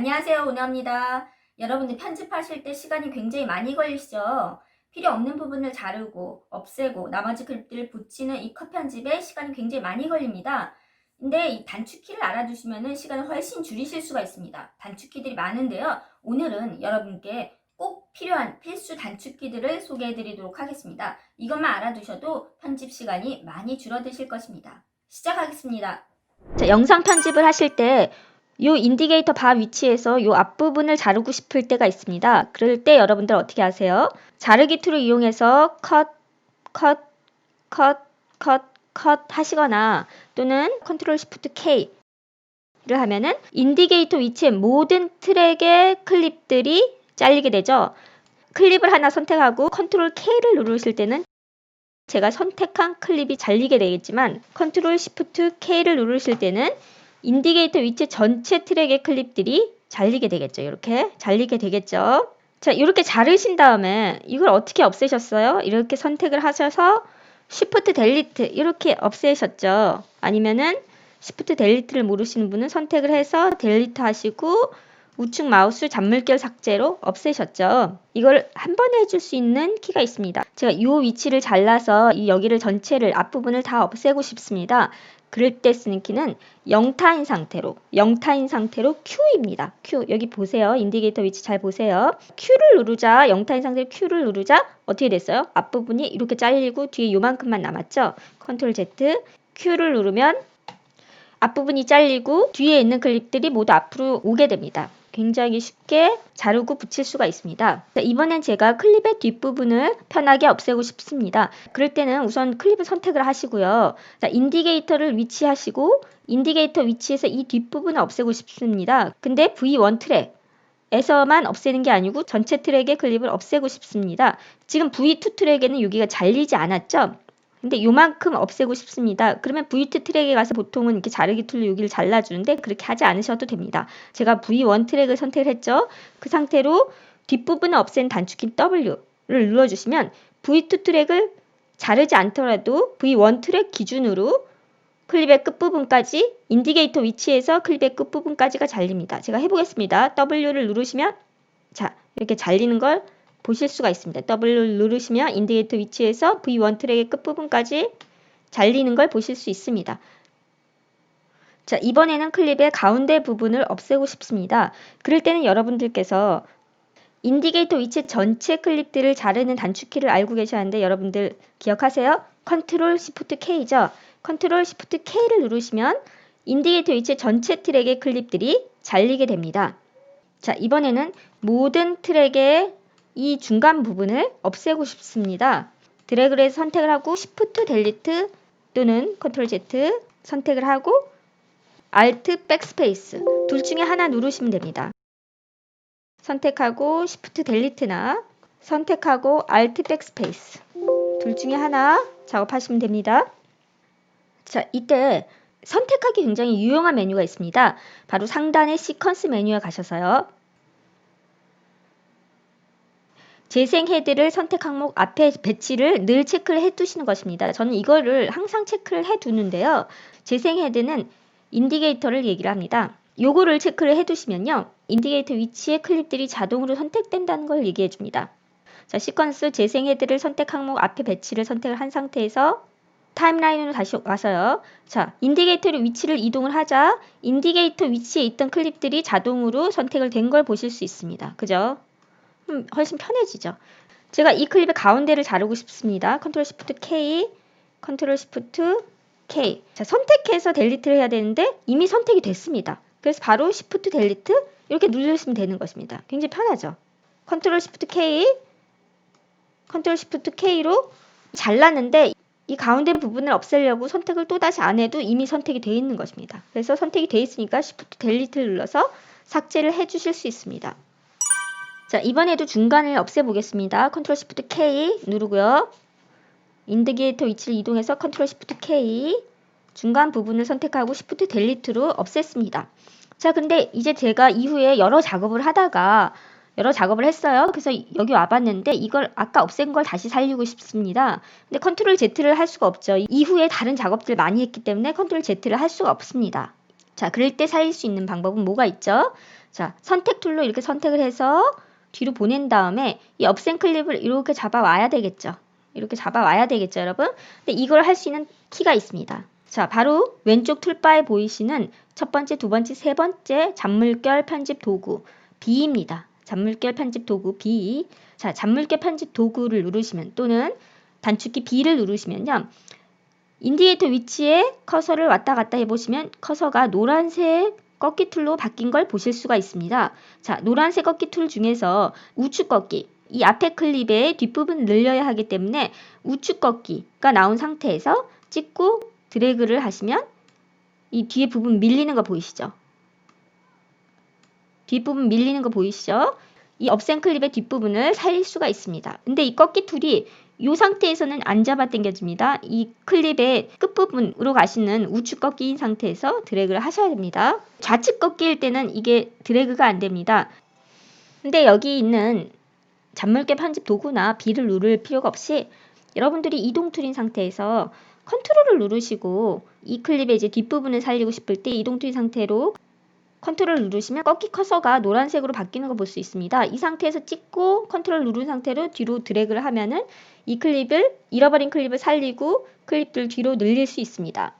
안녕하세요. 오나입니다. 여러분들 편집하실 때 시간이 굉장히 많이 걸리시죠? 필요 없는 부분을 자르고 없애고 나머지 글들을 붙이는 이 컷 편집에 시간이 굉장히 많이 걸립니다. 근데 이 단축키를 알아두시면 시간을 훨씬 줄이실 수가 있습니다. 단축키들이 많은데요. 오늘은 여러분께 꼭 필요한 필수 단축키들을 소개해 드리도록 하겠습니다. 이것만 알아두셔도 편집 시간이 많이 줄어드실 것입니다. 시작하겠습니다. 자, 영상 편집을 하실 때 요 인디게이터 바 위치에서 요 앞부분을 자르고 싶을 때가 있습니다. 그럴 때 여러분들 어떻게 하세요? 자르기 툴을 이용해서 컷, 컷, 컷, 컷, 컷 하시거나 또는 컨트롤 시프트 K를 하면은 인디게이터 위치의 모든 트랙의 클립들이 잘리게 되죠. 클립을 하나 선택하고 컨트롤 K를 누르실 때는 제가 선택한 클립이 잘리게 되겠지만 컨트롤 시프트 K를 누르실 때는 인디게이터 위치 전체 트랙의 클립들이 잘리게 되겠죠. 이렇게 잘리게 되겠죠. 자, 이렇게 자르신 다음에 이걸 어떻게 없애셨어요? 이렇게 선택을 하셔서 Shift 델리트 이렇게 없애셨죠. 아니면은 Shift 델리트를 모르시는 분은 선택을 해서 델리트 하시고 우측 마우스 잔물결 삭제로 없애셨죠. 이걸 한 번에 해줄 수 있는 키가 있습니다. 제가 이 위치를 잘라서 이 여기를 전체를 앞부분을 다 없애고 싶습니다. 그럴 때 쓰는 키는 영타인 상태로 영타인 상태로 Q입니다. Q 여기 보세요. 인디게이터 위치 잘 보세요. Q를 누르자 영타인 상태로 Q를 누르자 어떻게 됐어요? 앞부분이 이렇게 잘리고 뒤에 요만큼만 남았죠. 컨트롤 Z Q를 누르면 앞부분이 잘리고 뒤에 있는 클립들이 모두 앞으로 오게 됩니다. 굉장히 쉽게 자르고 붙일 수가 있습니다. 자, 이번엔 제가 클립의 뒷부분을 편하게 없애고 싶습니다. 그럴 때는 우선 클립을 선택을 하시고요. 자, 인디게이터를 위치하시고 인디게이터 위치에서 이 뒷부분을 없애고 싶습니다. 근데 V1 트랙 에서만 없애는 게 아니고 전체 트랙의 클립을 없애고 싶습니다. 지금 V2 트랙에는 여기가 잘리지 않았죠? 근데 요만큼 없애고 싶습니다. 그러면 V2 트랙에 가서 보통은 이렇게 자르기 툴로 여기를 잘라주는데 그렇게 하지 않으셔도 됩니다. 제가 V1 트랙을 선택을 했죠. 그 상태로 뒷부분을 없앤 단축키 W를 눌러주시면 V2 트랙을 자르지 않더라도 V1 트랙 기준으로 클립의 끝부분까지 인디게이터 위치에서 클립의 끝부분까지가 잘립니다. 제가 해보겠습니다. W를 누르시면 자 이렇게 잘리는 걸 보실 수가 있습니다. W를 누르시면 인디게이터 위치에서 V1 트랙의 끝부분까지 잘리는 걸 보실 수 있습니다. 자, 이번에는 클립의 가운데 부분을 없애고 싶습니다. 그럴 때는 여러분들께서 인디게이터 위치 전체 클립들을 자르는 단축키를 알고 계셔야 하는데 여러분들 기억하세요? 컨트롤 시프트 K죠. 컨트롤 시프트 K를 누르시면 인디게이터 위치 전체 트랙의 클립들이 잘리게 됩니다. 자, 이번에는 모든 트랙의 이 중간 부분을 없애고 싶습니다. 드래그를 해서 선택을 하고 Shift 델리트 또는 Ctrl Z 선택을 하고 Alt 백스페이스 둘 중에 하나 누르시면 됩니다. 선택하고 Shift 델리트나 선택하고 Alt 백스페이스 둘 중에 하나 작업하시면 됩니다. 자, 이때 선택하기 굉장히 유용한 메뉴가 있습니다. 바로 상단의 시퀀스 메뉴에 가셔서요. 재생 헤드를 선택 항목 앞에 배치를 늘 체크를 해 두시는 것입니다. 저는 이거를 항상 체크를 해 두는데요. 재생 헤드는 인디게이터를 얘기를 합니다. 요거를 체크를 해 두시면요. 인디게이터 위치에 클립들이 자동으로 선택된다는 걸 얘기해 줍니다. 자, 시퀀스 재생 헤드를 선택 항목 앞에 배치를 선택을 한 상태에서 타임라인으로 다시 와서요. 자, 인디게이터의 위치를 이동을 하자 인디게이터 위치에 있던 클립들이 자동으로 선택을 된 걸 보실 수 있습니다. 그죠? 음, 훨씬 편해지죠. 제가 이 클립의 가운데를 자르고 싶습니다. 컨트롤 시프트 K, 컨트롤 시프트 K. 자, 선택해서 델리트를 해야 되는데 이미 선택이 됐습니다. 그래서 바로 시프트 델리트 이렇게 누르시면 되는 것입니다. 굉장히 편하죠. 컨트롤 시프트 K, 컨트롤 시프트 K로 잘랐는데 이 가운데 부분을 없애려고 선택을 또다시 안 해도 이미 선택이 되어 있는 것입니다. 그래서 선택이 되어 있으니까 시프트 델리트를 눌러서 삭제를 해 주실 수 있습니다. 자, 이번에도 중간을 없애보겠습니다. 컨트롤 시프트 K 누르고요. 인디게이터 위치를 이동해서 컨트롤 시프트 K 중간 부분을 선택하고 시프트 델리트로 없앴습니다. 자, 근데 이제 제가 이후에 여러 작업을 하다가 여러 작업을 했어요. 그래서 여기 와봤는데 이걸 아까 없앤 걸 다시 살리고 싶습니다. 근데 컨트롤 Z를 할 수가 없죠. 이후에 다른 작업들 많이 했기 때문에 컨트롤 Z를 할 수가 없습니다. 자, 그럴 때 살릴 수 있는 방법은 뭐가 있죠? 자, 선택 툴로 이렇게 선택을 해서 뒤로 보낸 다음에 이 업센 클립을 이렇게 잡아와야 되겠죠. 이렇게 잡아와야 되겠죠, 여러분? 근데 이걸 할 수 있는 키가 있습니다. 자, 바로 왼쪽 툴바에 보이시는 첫 번째, 두 번째, 세 번째 잔물결 편집 도구 B입니다. 잔물결 편집 도구 B. 자, 잔물결 편집 도구를 누르시면 또는 단축키 B를 누르시면요. 인디게이터 위치에 커서를 왔다 갔다 해보시면 커서가 노란색 꺾기 툴로 바뀐 걸 보실 수가 있습니다. 자, 노란색 꺾기 툴 중에서 우측 꺾기, 이 앞에 클립의 뒷부분을 늘려야 하기 때문에 우측 꺾기가 나온 상태에서 찍고 드래그를 하시면 이 뒤에 부분 밀리는 거 보이시죠? 뒷부분 밀리는 거 보이시죠? 이 업센 클립의 뒷부분을 살릴 수가 있습니다. 근데 이 꺾기 툴이 이 상태에서는 안 잡아 당겨집니다. 이 클립의 끝부분으로 가시는 우측 꺾기인 상태에서 드래그를 하셔야 됩니다. 좌측 꺾기일 때는 이게 드래그가 안 됩니다. 근데 여기 있는 잔물개 편집 도구나 B를 누를 필요가 없이 여러분들이 이동 툴인 상태에서 컨트롤을 누르시고 이 클립의 이제 뒷부분을 살리고 싶을 때 이동 툴 상태로 컨트롤 누르시면 꺾기 커서가 노란색으로 바뀌는 거 볼 수 있습니다. 이 상태에서 찍고 컨트롤 누른 상태로 뒤로 드래그를 하면은 이 클립을 잃어버린 클립을 살리고 클립들 뒤로 늘릴 수 있습니다.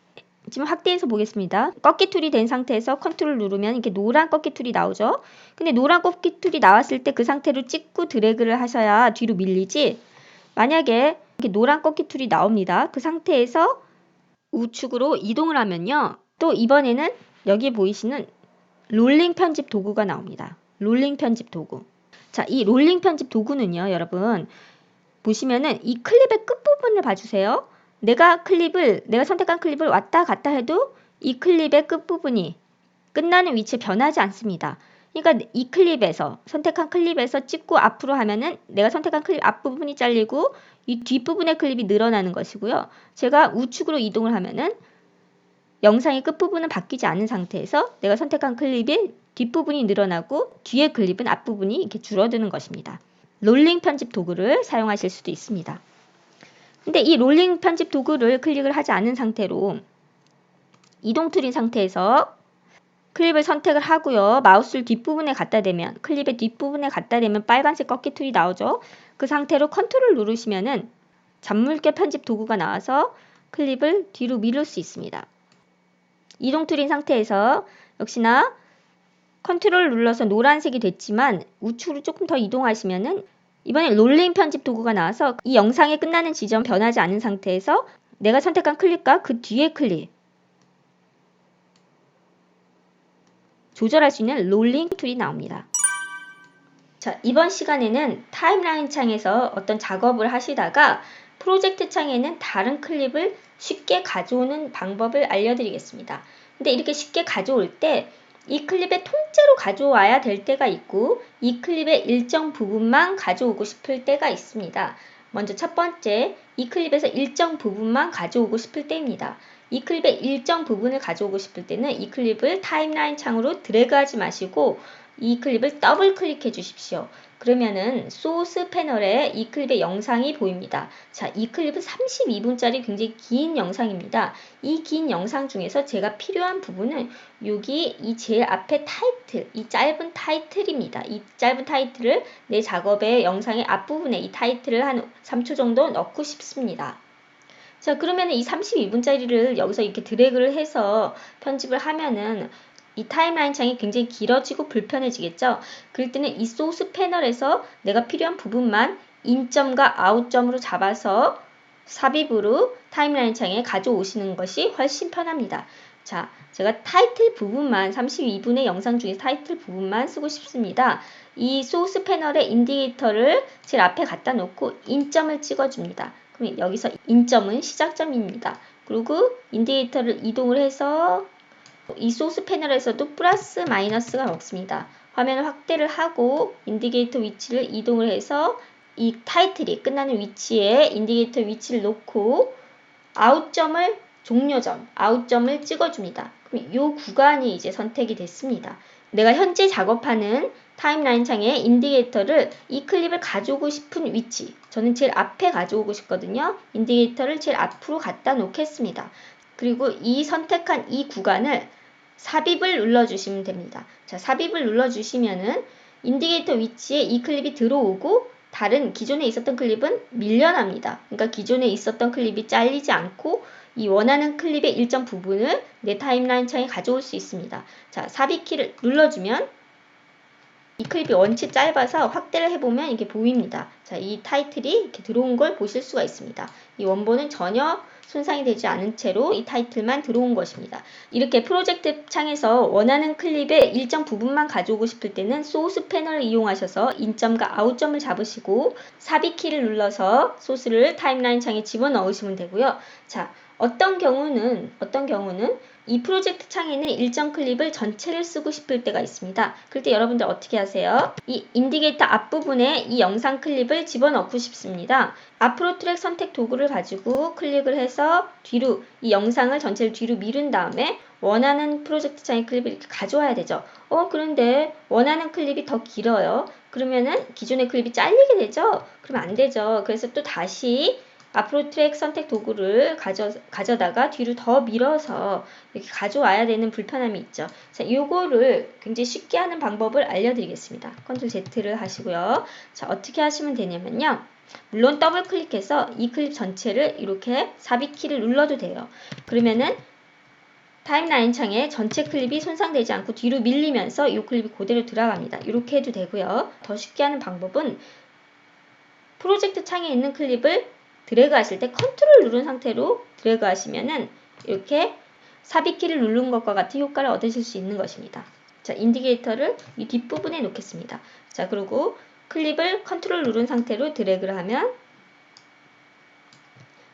지금 확대해서 보겠습니다. 꺾기 툴이 된 상태에서 컨트롤 누르면 이렇게 노란 꺾기 툴이 나오죠. 근데 노란 꺾기 툴이 나왔을 때 그 상태로 찍고 드래그를 하셔야 뒤로 밀리지. 만약에 이렇게 노란 꺾기 툴이 나옵니다. 그 상태에서 우측으로 이동을 하면요. 또 이번에는 여기 보이시는 롤링 편집 도구가 나옵니다. 롤링 편집 도구. 자, 이 롤링 편집 도구는요, 여러분. 보시면은 이 클립의 끝부분을 봐주세요. 내가 클립을, 내가 선택한 클립을 왔다 갔다 해도 이 클립의 끝부분이 끝나는 위치에 변하지 않습니다. 그러니까 이 클립에서, 선택한 클립에서 찍고 앞으로 하면은 내가 선택한 클립 앞부분이 잘리고 이 뒷부분의 클립이 늘어나는 것이고요. 제가 우측으로 이동을 하면은 영상의 끝부분은 바뀌지 않은 상태에서 내가 선택한 클립의 뒷부분이 늘어나고 뒤에 클립은 앞부분이 이렇게 줄어드는 것입니다. 롤링 편집 도구를 사용하실 수도 있습니다. 근데 이 롤링 편집 도구를 클릭을 하지 않은 상태로 이동 툴인 상태에서 클립을 선택을 하고요. 마우스를 뒷부분에 갖다 대면 클립의 뒷부분에 갖다 대면 빨간색 꺾기 툴이 나오죠. 그 상태로 컨트롤 누르시면은 잔물개 편집 도구가 나와서 클립을 뒤로 미룰 수 있습니다. 이동 툴인 상태에서 역시나 컨트롤 눌러서 노란색이 됐지만 우측으로 조금 더 이동하시면은 이번에 롤링 편집 도구가 나와서 이 영상이 끝나는 지점 변하지 않은 상태에서 내가 선택한 클립과 그 뒤에 클립 조절할 수 있는 롤링 툴이 나옵니다. 자, 이번 시간에는 타임라인 창에서 어떤 작업을 하시다가 프로젝트 창에는 다른 클립을 쉽게 가져오는 방법을 알려드리겠습니다. 근데 이렇게 쉽게 가져올 때 이 클립의 통째로 가져와야 될 때가 있고 이 클립의 일정 부분만 가져오고 싶을 때가 있습니다. 먼저 첫 번째, 이 클립에서 일정 부분만 가져오고 싶을 때입니다. 이 클립의 일정 부분을 가져오고 싶을 때는 이 클립을 타임라인 창으로 드래그하지 마시고 이 클립을 더블 클릭해 주십시오. 그러면은 소스 패널에 이 클립의 영상이 보입니다. 자, 이 클립은 32분짜리 굉장히 긴 영상입니다. 이 긴 영상 중에서 제가 필요한 부분은 여기 이 제일 앞에 타이틀, 이 짧은 타이틀입니다. 이 짧은 타이틀을 내 작업의 영상의 앞부분에 이 타이틀을 한 3초 정도 넣고 싶습니다. 자, 그러면 이 32분짜리를 여기서 이렇게 드래그를 해서 편집을 하면은 이 타임라인 창이 굉장히 길어지고 불편해지겠죠? 그럴 때는 이 소스 패널에서 내가 필요한 부분만 인점과 아웃점으로 잡아서 삽입으로 타임라인 창에 가져오시는 것이 훨씬 편합니다. 자, 제가 타이틀 부분만 32분의 영상 중에 타이틀 부분만 쓰고 싶습니다. 이 소스 패널의 인디게이터를 제일 앞에 갖다 놓고 인점을 찍어줍니다. 그럼 여기서 인점은 시작점입니다. 그리고 인디게이터를 이동을 해서 이 소스 패널에서도 플러스 마이너스가 없습니다. 화면을 확대를 하고 인디게이터 위치를 이동을 해서 이 타이틀이 끝나는 위치에 인디게이터 위치를 놓고 아웃점을 종료점, 아웃점을 찍어줍니다. 그럼 이 구간이 이제 선택이 됐습니다. 내가 현재 작업하는 타임라인 창에 인디게이터를 이 클립을 가져오고 싶은 위치 저는 제일 앞에 가져오고 싶거든요. 인디게이터를 제일 앞으로 갖다 놓겠습니다. 그리고 이 선택한 이 구간을 삽입을 눌러주시면 됩니다. 자, 삽입을 눌러주시면은 인디게이터 위치에 이 클립이 들어오고 다른 기존에 있었던 클립은 밀려납니다. 그러니까 기존에 있었던 클립이 잘리지 않고 이 원하는 클립의 일정 부분을 내 타임라인 창에 가져올 수 있습니다. 자, 삽입 키를 눌러주면 이 클립이 원체 짧아서 확대를 해보면 이게 보입니다. 자, 이 타이틀이 이렇게 들어온 걸 보실 수가 있습니다. 이 원본은 전혀 손상이 되지 않은 채로 이 타이틀만 들어온 것입니다. 이렇게 프로젝트 창에서 원하는 클립의 일정 부분만 가져오고 싶을 때는 소스 패널을 이용하셔서 인점과 아웃점을 잡으시고 삽입 키를 눌러서 소스를 타임라인 창에 집어넣으시면 되고요. 자, 어떤 경우는 어떤 경우는 이 프로젝트 창에 있는 일정 클립을 전체를 쓰고 싶을 때가 있습니다. 그럴 때 여러분들 어떻게 하세요? 이 인디게이터 앞부분에 이 영상 클립을 집어넣고 싶습니다. 앞으로 트랙 선택 도구를 가지고 클릭을 해서 뒤로 이 영상을 전체를 뒤로 미룬 다음에 원하는 프로젝트 창의 클립을 이렇게 가져와야 되죠. 어, 그런데 원하는 클립이 더 길어요. 그러면은 기존의 클립이 잘리게 되죠? 그러면 안 되죠. 그래서 또 다시 앞으로 트랙 선택 도구를 가져, 가져다가 뒤로 더 밀어서 이렇게 가져와야 되는 불편함이 있죠. 자, 요거를 굉장히 쉽게 하는 방법을 알려드리겠습니다. 컨트롤 Z를 하시고요. 자, 어떻게 하시면 되냐면요. 물론 더블 클릭해서 이 클립 전체를 이렇게 삽입 키를 눌러도 돼요. 그러면은 타임라인 창에 전체 클립이 손상되지 않고 뒤로 밀리면서 이 클립이 그대로 들어갑니다. 이렇게 해도 되고요. 더 쉽게 하는 방법은 프로젝트 창에 있는 클립을 드래그 하실 때 컨트롤 누른 상태로 드래그 하시면은 이렇게 삽입키를 누른 것과 같은 효과를 얻으실 수 있는 것입니다. 자, 인디게이터를 이 뒷부분에 놓겠습니다. 자, 그리고 클립을 컨트롤 누른 상태로 드래그를 하면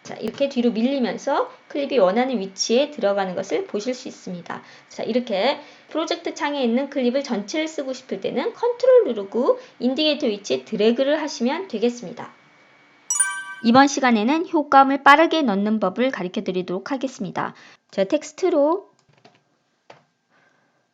자, 이렇게 뒤로 밀리면서 클립이 원하는 위치에 들어가는 것을 보실 수 있습니다. 자, 이렇게 프로젝트 창에 있는 클립을 전체를 쓰고 싶을 때는 컨트롤 누르고 인디게이터 위치에 드래그를 하시면 되겠습니다. 이번 시간에는 효과음을 빠르게 넣는 법을 가르쳐 드리도록 하겠습니다. 제가 텍스트로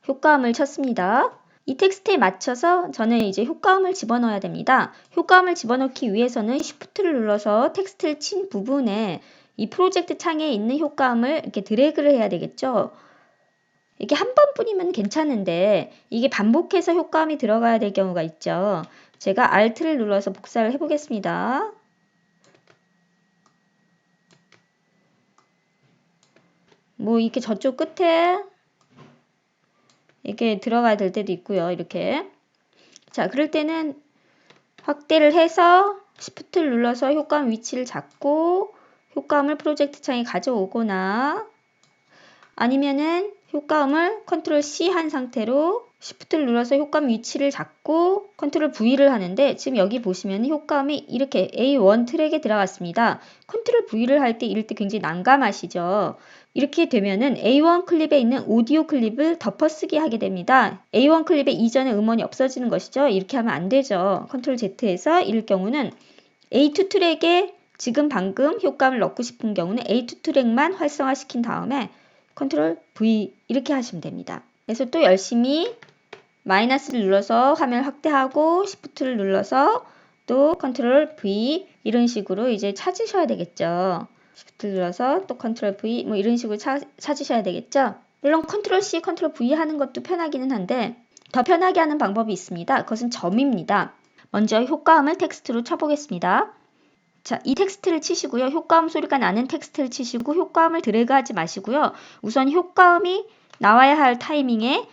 효과음을 쳤습니다. 이 텍스트에 맞춰서 저는 이제 효과음을 집어넣어야 됩니다. 효과음을 집어넣기 위해서는 Shift를 눌러서 텍스트를 친 부분에 이 프로젝트 창에 있는 효과음을 이렇게 드래그를 해야 되겠죠. 이게 한 번뿐이면 괜찮은데 이게 반복해서 효과음이 들어가야 될 경우가 있죠. 제가 Alt를 눌러서 복사를 해보겠습니다. 뭐 이렇게 저쪽 끝에 이렇게 들어가야 될 때도 있고요. 이렇게. 자, 그럴 때는 확대를 해서 Shift를 눌러서 효과음 위치를 잡고 효과음을 프로젝트 창에 가져오거나 아니면은 효과음을 컨트롤 C 한 상태로 Shift를 눌러서 효과음 위치를 잡고 컨트롤 V를 하는데 지금 여기 보시면 효과음이 이렇게 A1 트랙에 들어갔습니다. 컨트롤 V를 할 때 이럴 때 굉장히 난감하시죠. 이렇게 되면은 A1 클립에 있는 오디오 클립을 덮어쓰기 하게 됩니다. A1 클립의 이전의 음원이 없어지는 것이죠. 이렇게 하면 안 되죠. 컨트롤 Z에서 이럴 경우는 A2 트랙에 지금 방금 효과음을 넣고 싶은 경우는 A2 트랙만 활성화시킨 다음에 컨트롤 V 이렇게 하시면 됩니다. 그래서 또 열심히 마이너스를 눌러서 화면 확대하고 시프트를 눌러서 또 컨트롤 V 이런 식으로 이제 찾으셔야 되겠죠. 시프트 눌러서 또 컨트롤 V 뭐 이런 식으로 차, 찾으셔야 되겠죠. 물론 컨트롤 C, 컨트롤 V 하는 것도 편하기는 한데 더 편하게 하는 방법이 있습니다. 그것은 점입니다. 먼저 효과음을 텍스트로 쳐보겠습니다. 자, 이 텍스트를 치시고요. 효과음 소리가 나는 텍스트를 치시고 효과음을 드래그하지 마시고요. 우선 효과음이 나와야 할 타이밍에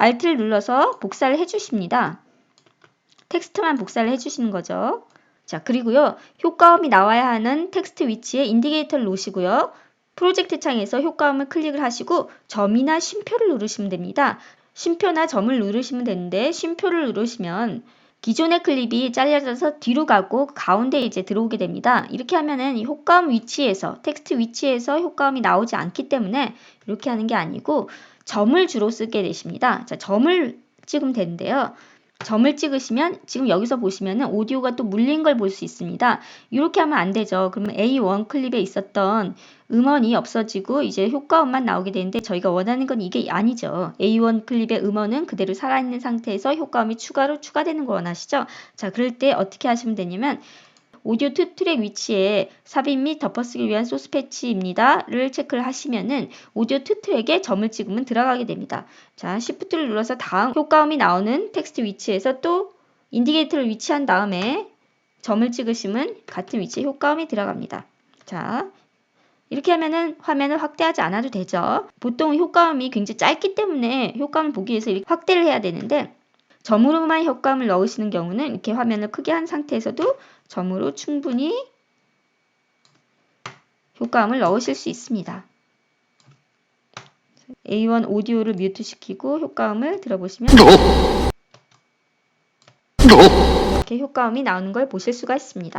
Alt를 눌러서 복사를 해주십니다. 텍스트만 복사를 해주시는 거죠. 자, 그리고요. 효과음이 나와야 하는 텍스트 위치에 인디게이터를 놓으시고요. 프로젝트 창에서 효과음을 클릭을 하시고 점이나 쉼표를 누르시면 됩니다. 쉼표나 점을 누르시면 되는데 쉼표를 누르시면 기존의 클립이 잘려져서 뒤로 가고 가운데 이제 들어오게 됩니다. 이렇게 하면은 이 효과음 위치에서 텍스트 위치에서 효과음이 나오지 않기 때문에 이렇게 하는 게 아니고 점을 주로 쓰게 되십니다. 자, 점을 찍으면 되는데요. 점을 찍으시면 지금 여기서 보시면은 오디오가 또 물린 걸 볼 수 있습니다. 이렇게 하면 안 되죠. 그러면 A1 클립에 있었던 음원이 없어지고 이제 효과음만 나오게 되는데 저희가 원하는 건 이게 아니죠. A1 클립의 음원은 그대로 살아있는 상태에서 효과음이 추가로 추가되는 걸 원하시죠. 자, 그럴 때 어떻게 하시면 되냐면 오디오 투 트랙 위치에 삽입 및 덮어쓰기 위한 소스 패치입니다를 체크를 하시면은 오디오 투 트랙에 점을 찍으면 들어가게 됩니다. 자, Shift를 눌러서 다음 효과음이 나오는 텍스트 위치에서 또 인디게이터를 위치한 다음에 점을 찍으시면 같은 위치에 효과음이 들어갑니다. 자, 이렇게 하면은 화면을 확대하지 않아도 되죠. 보통 효과음이 굉장히 짧기 때문에 효과음을 보기 위해서 확대를 해야 되는데 점으로만 효과음을 넣으시는 경우는 이렇게 화면을 크게 한 상태에서도 점으로 충분히 효과음을 넣으실 수 있습니다. A1 오디오를 뮤트 시키고 효과음을 들어보시면 이렇게 효과음이 나오는 걸 보실 수가 있습니다.